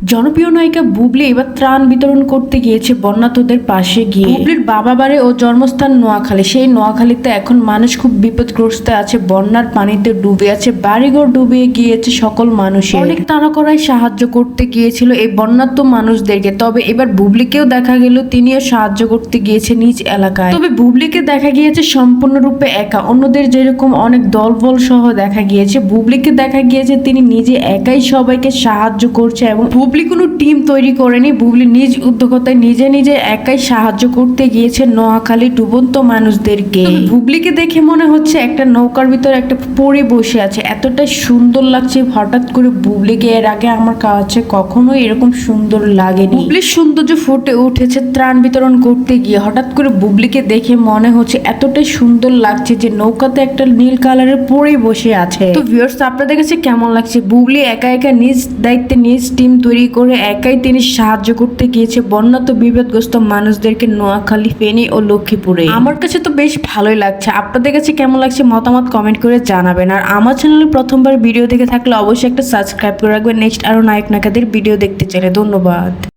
জনপ্রিয় নায়িকা বুবলি এবার ত্রাণ বিতরণ করতে গিয়েছে বন্যাতদের পাশে গিয়ে। বুবলির বাবা বাড়ি ও জন্মস্থান নোয়াখালী। সেই নোয়াখালীতে এখন মানুষ খুব বিপদগ্রস্ত আছে, বন্যার পানিতে ডুবে আছে, বাড়িঘর ডুবে গিয়েছে সকল মানুষের অনেক তাড়া করায় সাহায্য করতে গিয়েছিল এই বন্যাত্ম মানুষদেরকে, তবে এবার বুবলিকেও দেখা গেল, তিনিও সাহায্য করতে গিয়েছে নিজ এলাকায়। তবে বুবলিকে দেখা গিয়েছে সম্পূর্ণরূপে একা, অন্যদের যেরকম অনেক দলবল সহ দেখা গিয়েছে, বুবলিকে দেখা গিয়েছে তিনি নিজে একাই সবাইকে সাহায্য করছে এবং বুবলি কোনো টিম তৈরি করেনি। বুবলি নিজ উদ্যোগতায় নিজে নিজে একাই সাহায্য করতে গিয়েছে নোয়াখালী ডুবন্ত মানুষদেরকে বুবলিকে দেখে মনে হচ্ছে একটা নৌকার ভিতরে একটা পরে বসে আছে। এতটাই সুন্দর লাগছে হঠাৎ করে বুবলিকে। এর আগে আমার কাছে কখনো এরকম সুন্দর লাগেনি। বুবলির সৌন্দর্য ফুটে উঠেছে ত্রাণ বিতরণ করতে গিয়ে। হঠাৎ করে বুবলিকে দেখে মনে হচ্ছে এতটাই সুন্দর লাগছে যে নৌকাতে একটা নীল কালারের পরে বসে আছে। তো ভিউয়ার্স আপনাদের কাছে কেমন লাগছে? বুবলি একা একা নিজ দায়িত্বে নিজ টিম তৈরি করে একাই তিনি সাহায্য করতে গিয়েছে বন্যা তো বিপদগ্রস্ত মানুষদেরকে নোয়াখালী, ফেনী ও লক্ষ্মীপুরে। আমার কাছে তো বেশ ভালোই লাগছে। আপনাদের কাছে কেমন লাগছে মতামত কমেন্ট করে জানাবেন। আর আমার চ্যানেলে প্রথমবার ভিডিও দেখে থাকলে অবশ্যই একটা সাবস্ক্রাইব করে রাখবেন। নেক্সট আরও নায়ক নায়িকাদের ভিডিও দেখতে চাইলে। ধন্যবাদ।